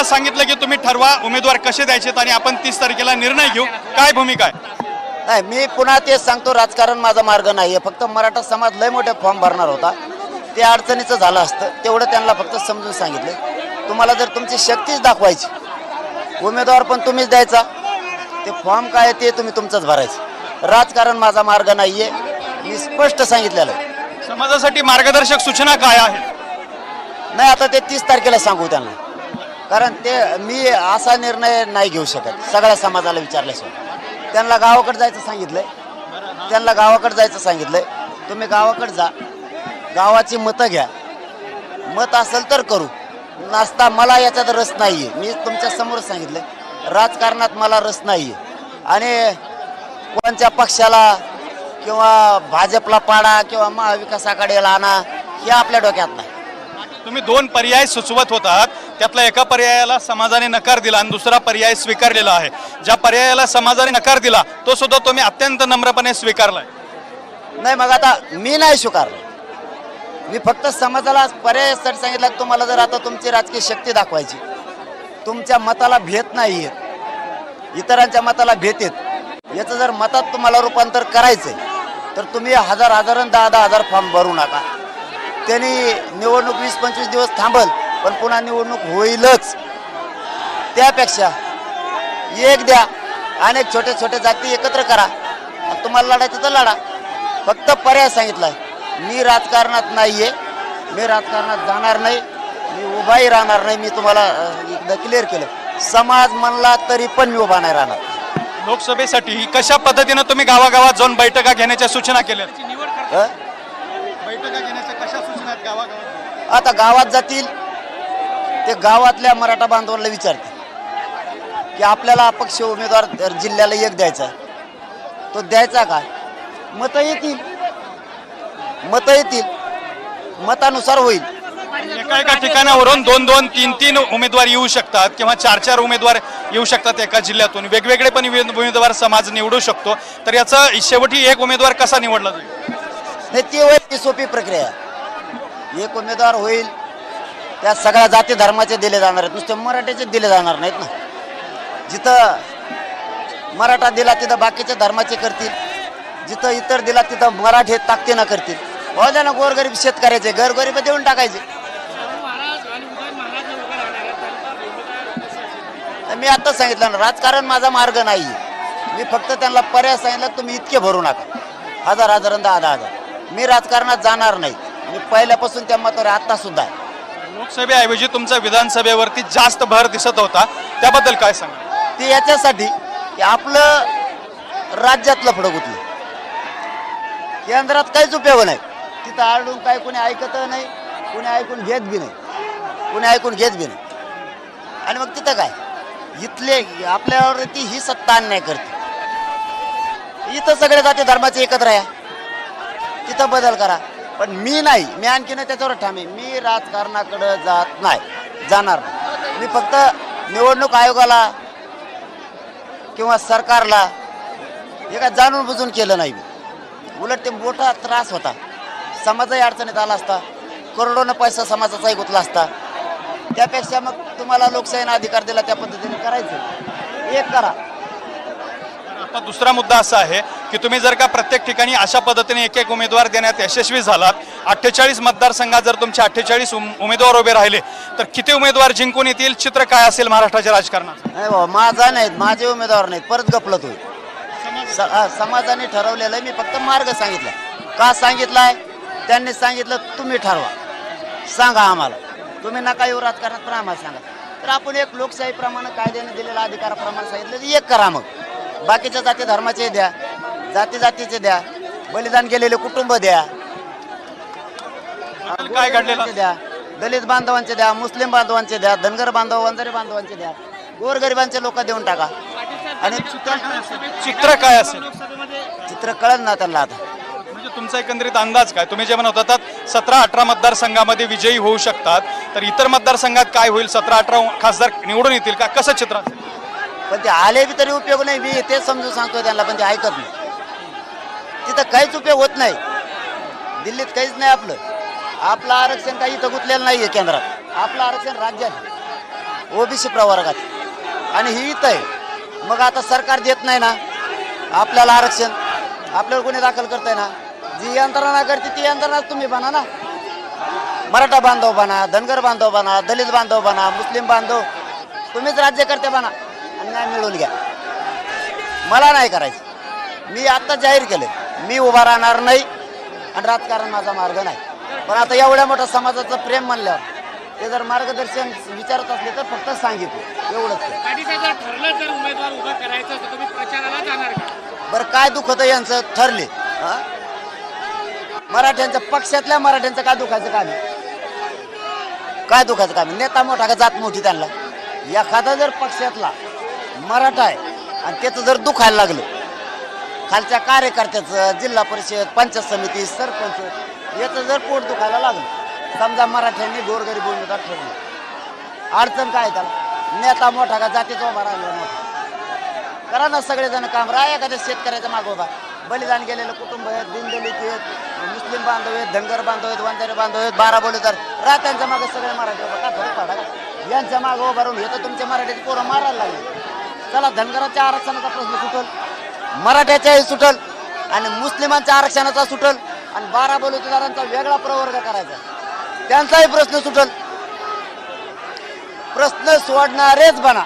उमेदवारांना सांगितलं की तुम्ही ठरवा उमेदवार कसे द्यायचेत आणि आपण तीस तारखेला निर्णय घेऊ. काय भूमिका आहे? नाही मी पुन्हा तेच सांगतो राजकारण माझा मार्ग नाही आहे फक्त मराठा समाज लय मोठे फॉर्म भरणार होता. ते अडचणीचं झालं असतं. तेवढं त्यांना फक्त समजून सांगितलं. तुम्हाला जर तुमची शक्तीच दाखवायची उमेदवार पण तुम्हीच द्यायचा. ते फॉर्म काय आहे ते तुम्ही तुमचंच भरायचं. राजकारण माझा मार्ग नाही आहे मी स्पष्ट सांगितलेलं आहे. समाजासाठी मार्गदर्शक सूचना काय आहेत? नाही आता ते तीस तारखेला सांगू त्यांना. कारण ते मी असा निर्णय नाही घेऊ शकत. सगळ्या समाजाला विचारल्याशिवाय. त्यांना गावाकडे जायचं सांगितलंय. त्यांना गावाकडे जायचं सांगितलंय. तुम्ही गावाकडे जा. गावाची मतं घ्या. मत असेल तर करू. नसता मला याच्यात रस नाहीये. मी तुमच्यासमोर सांगितलंय. राजकारणात मला रस नाहीये. आणि कोणत्या पक्षाला किंवा भाजपला पाडा किंवा महाविकास आघाडीला आणा हे आपल्या डोक्यात नाही. तुम्ही दोन पर्याय सुचवत होतात. त्यातल्या एका पर्यायाला समाजाने नकार दिला आणि दुसरा पर्याय स्वीकारलेला आहे. ज्या पर्यायाला समाजाने नकार दिला तो सुद्धा तुम्ही अत्यंत नम्रपणे स्वीकारलाय. नाही मग आता मी नाही स्वीकारलं. मी फक्त समाजाला पर्यायासाठी सांगितलं की तुम्हाला जर आता तुमची राजकीय शक्ती दाखवायची तुमच्या मताला भेट नाही येत इतरांच्या मताला भेट येत याचं जर मतात तुम्हाला रूपांतर करायचंय तर तुम्ही हजार हजार दहा दहा हजार फॉर्म भरू नका. त्यांनी निवडणूक वीस पंचवीस दिवस थांबल पण पुन्हा निवडणूक होईलच. त्यापेक्षा एक द्या अनेक छोटे छोटे जाती एकत्र करा. तुम्हाला लढायचं तर लढा. फक्त पर्याय सांगितलाय. मी राजकारणात नाहीये. मी राजकारणात जाणार नाही. मी उभाही राहणार नाही. मी तुम्हाला एकदा क्लिअर केलं. समाज म्हणला तरी पण मी उभा नाही राहणार. लोकसभेसाठी कशा पद्धतीनं तुम्ही गावागावात जाऊन बैठका घेण्याच्या सूचना केल्या? बैठका घेण्याच्या कशा सूचना गावागावात? आता गावात जातील. ते गावातल्या मराठा बांधवांना विचारतील की आपल्याला अपक्ष उमेदवार जिल्ह्याला एक द्यायचा आहे, तो द्यायचा काय मतं येतील. मतं येतील. मतानुसार होईल. एका एका ठिकाणावरून दोन दोन तीन तीन उमेदवार येऊ शकतात किंवा चार चार उमेदवार येऊ शकतात एका जिल्ह्यातून. वेगवेगळे पण उमे- उमेदवार समाज निवडू शकतो. तर याचा शेवटी एक उमेदवार कसा निवडला जाईल? नाही ती होईल ती सोपी प्रक्रिया. एक उमेदवार होईल त्या सगळ्या जाती धर्माचे दिले जाणार आहेत. नुसते मराठ्याचे दिले जाणार नाहीत ना. जिथं मराठा दिला तिथं बाकीच्या धर्माचे करतील. जिथं इतर दिला तिथं मराठे ताकदीनं करतील. हो द्या ना गोरगरीब शेतकऱ्याचे गरगरीब देऊन टाकायचे. मी आता सांगितलं ना राजकारण माझा मार्ग नाही. मी फक्त त्यांना पर्याय सांगितला तुम्ही इतके भरू नका. हजार हजार आणि दहा दहा. हजार मी राजकारणात जाणार नाही. मी पहिल्यापासून त्या मतावर आता सुद्धा आहे. लोकसभेऐवजी तुमचा विधानसभेवरती जास्त भर दिसत होता. त्याबद्दल काय सांगा ते याच्यासाठी की आपलं राज्यातलं फडकुतलं केंद्रात काहीच उपयोग नाही. तिथं आढळून काय कोणी ऐकत नाही कोणी ऐकून घेत बी नाही कोणी ऐकून घेत बी नाही. आणि मग तिथं काय? इथले आपल्यावर ती ही सत्ता अन्याय करते. इथं सगळे जाती धर्माचे एकत्र या. तिथं बदल करा. पण मी नाही. मी आणखीन त्याच्यावर ठामे मी राजकारणाकडं जात नाही. जाणार मी फक्त निवडणूक आयोगाला किंवा सरकारला हे काय जाणून बुजून केलं नाही मी. उलट ते मोठा त्रास होता. समाजही अडचणीत आला असता. करोडोनं पैसा समाजाचाही गुतला असता. त्यापेक्षा मग तुम्हाला लोकशाहीनं अधिकार दिला त्या पद्धतीने करायचं. एक करा. आता दुसरा मुद्दा असा आहे की तुम्ही जर का प्रत्येक ठिकाणी अशा पद्धतीने एक एक उमेदवार देण्यात यशस्वी झालात अठ्ठेचाळीस मतदारसंघात जर तुमचे अठ्ठेचाळीस उमेदवार उभे राहिले तर किती उमेदवार जिंकून येतील? चित्र काय असेल महाराष्ट्राच्या राजकारणात नाही बाबा माझा नाहीत माझे उमेदवार नाहीत परत गपलत होईल. स- हा, समाजाने ठरवलेलं आहे मी फक्त मार्ग सांगितला. का सांगितलाय? त्यांनी सांगितलं तुम्ही ठरवा. सांगा आम्हाला. तुम्ही नका येऊ राजकारणात पण आम्हाला सांगा. तर आपण एक लोकशाहीप्रमाणे कायद्याने दिलेल्या अधिकाराप्रमाणे सांगितलं एक करा मग. बाकीच्या जाती धर्माचे द्या जाती जातीचे द्या बलिदान केलेले कुटुंब द्या. काय घडलेलं? द्या दलित बांधवांचे द्या मुस्लिम बांधवांचे द्या धनगर बांधव वंजारी बांधवांचे द्या. गोरगरिबांचे लोक देऊन टाका. आणि चित्र काय असेल? चित्र कळत ना त्यांना आता. म्हणजे तुमचा एकंदरीत अंदाज काय? तुम्ही जे म्हणत होतात सतरा अठरा मतदारसंघामध्ये विजयी होऊ शकतात. तर इतर मतदारसंघात काय होईल? सतरा अठरा खासदार निवडून येतील का? कसं चित्र असेल? पण ते आले बी तरी उपयोग नाही. मी तेच समजून सांगतो त्यांना पण ते ऐकत नाही. तिथं काहीच उपयोग होत नाही. दिल्लीत काहीच नाही आपलं. आपलं आरक्षण काही इथं गुंतलेलं नाही आहे केंद्रात. आपलं आरक्षण राज्यात आहे. ओबीसी प्रवर्गात आणि ही इथं आहे. मग आता सरकार देत नाही ना? आपल्याला आरक्षण. आपल्याला कोणी दाखल करताय ना? जी यंत्रणा करते ती यंत्रणा तुम्ही बना ना. मराठा बांधव बना धनगर बांधव बना दलित बांधव बना मुस्लिम बांधव तुम्हीच राज्यकर्ते बना. आणि न्याय मिळवून घ्या. मला नाही करायचं. मी आत्ता जाहीर केलं. मी उभा राहणार नाही आणि राजकारण माझा मार्ग नाही. पण आता एवढ्या मोठ्या समाजाचं प्रेम म्हणल्यावर ते जर मार्गदर्शन विचारत असले तर फक्त सांगितलं. एवढंच. बरं काय दुखत यांचं? ठरले? मराठ्यांच्या पक्षातल्या मराठ्यांचं काय दुखायचं काम आहे? काय दुखायचं काम आहे? नेता मोठा का जात मोठी त्यांना? एखादा जर पक्षातला मराठा आहे. आणि त्याचं जर दुखायला लागलं खालच्या कार्यकर्त्याचं जिल्हा परिषद पंचायत समिती सरपंच याचं जर पोट दुखायला लागलं समजा मराठ्यांनी गोरगरीब उमेदवार ठरवलं अडचण काय त्याला? नेता मोठा का जातीचा उभा राहिला मोठा? करा ना सगळेजण काम. राहा एखाद्या शेतकऱ्याच्या मागोबा बलिदान गेलेलं कुटुंब आहेत दिनदलित आहेत मुस्लिम बांधव आहेत धनगर बांधव आहेत वंजारे बांधव आहेत बारा बोलेदार राहा त्यांच्या मागे सगळे मराठी उभा. का फरक पडा का यांच्या मागं उभारून राहून हे तर तुमच्या मराठीचे पोरं मारायला लागले. चला धनगराच्या आरक्षणाचा प्रश्न सुटल मराठ्याच्याही सुटल आणि मुस्लिमांच्या आरक्षणाचा सुटल आणि बारा बलुतेदारांचा वेगळा प्रवर्ग करायचा. त्यांचाही प्रश्न सुटल. प्रश्न सोडणारेच बना.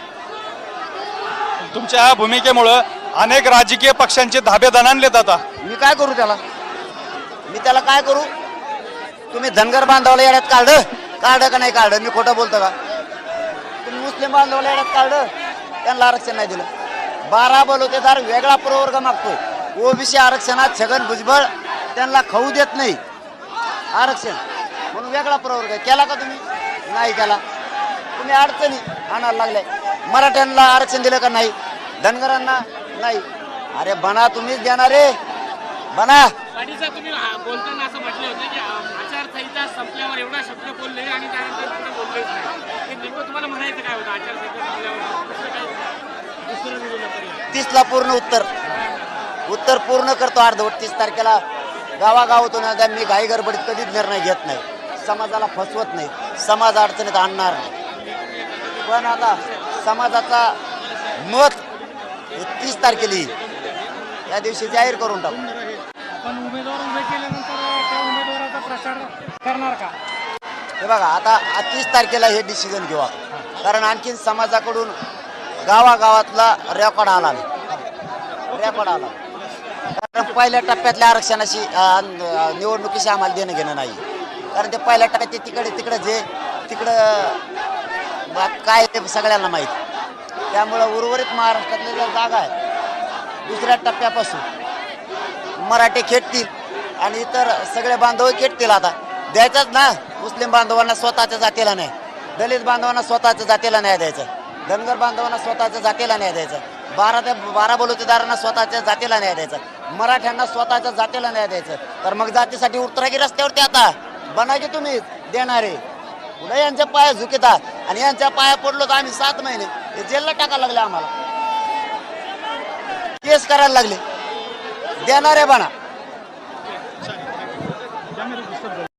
तुमच्या भूमिकेमुळं अनेक राजकीय पक्षांचे धाबे दणाणले जातात मी काय करू त्याला? मी त्याला काय करू? तुम्ही धनगर बांधवाला येड्यात काढलं? काढलं का नाही काढलं? मी खोटं बोलतो का? तुम्ही मुस्लिम बांधवाला येड्यात काढलं? त्यांना आरक्षण नाही दिलं. बारा बलुतेदार वेगळा प्रवर्ग मागतोय. ओबीसी आरक्षणात छगन भुजबळ त्यांना खाऊ देत नाही. आरक्षण. म्हणून वेगळा प्रवर्ग केला का तुम्ही? नाही केला. तुम्ही अडचणी आणायला लागले मराठ्यांना आरक्षण दिलं का नाही? धनगरांना नाही. अरे बना तुम्हीच देणार रे बना. तुम्ही बोलताना असं म्हटलं होतं की आचारसंहिता संपल्यावर एवढा शब्द बोलले आणि त्यानंतर तुम्हाला म्हणायचं काय होतं? आचारसंहिता संपल्यावर दुसरं काय दुसरं निघून पर्याय तीसला पूर्ण उत्तर. उत्तर पूर्ण करतो अर्धवट तीस तारखेला. गावागावातून आता मी घाई गडबडीत कधीच निर्णय घेत नाही. समाजाला फसवत नाही. समाज अडचणीत आणणार नाही. पण आता समाजाचा मत तीस तारखेला येईल. त्या दिवशी जाहीर करून टाकू. पण उमेदवार उभे केल्यानंतर त्या उमेदवाराचा प्रचार करणार का? हे बघा आता तीस तारखेला हे डिसिजन घेऊ. कारण आणखीन समाजाकडून गावागावातला रेकॉर्ड आला रेकॉर्ड आला. कारण पहिल्या टप्प्यातल्या आरक्षणाशी निवडणुकीशी आम्हाला देणं घेणं नाही. कारण ते पहिल्या टप्प्यात ते तिकडे तिकडं जे तिकडं बा- काय ते सगळ्यांना माहीत. त्यामुळं उर्वरित महाराष्ट्रातल्या ज्या जागा आहेत दुसऱ्या टप्प्यापासून मराठी खेटतील आणि इतर सगळे बांधव खेटतील आता. द्यायचंच ना. मुस्लिम बांधवांना स्वतःच्या जातीला नाही. दलित बांधवांना स्वतःच्या जातीला नाही द्यायचं. धनगर बांधवांना स्वतःच्या जातीला न्याय द्यायचं. बारा ते बारा बलुतेदारांना स्वतःच्या जातीला न्याय द्यायचं. मराठ्यांना स्वतःच्या जातीला न्याय द्यायचं. तर मग जातीसाठी उतरा की रस्त्यावरती आता? बना की तुम्ही देणारे. पुढे यांच्या पाया झुकिता आणि यांच्या पाया पडलो तर आम्ही सात महिने. हे जेलला टाकायला लागले आम्हाला. केस करायला लागले. देणारे बना.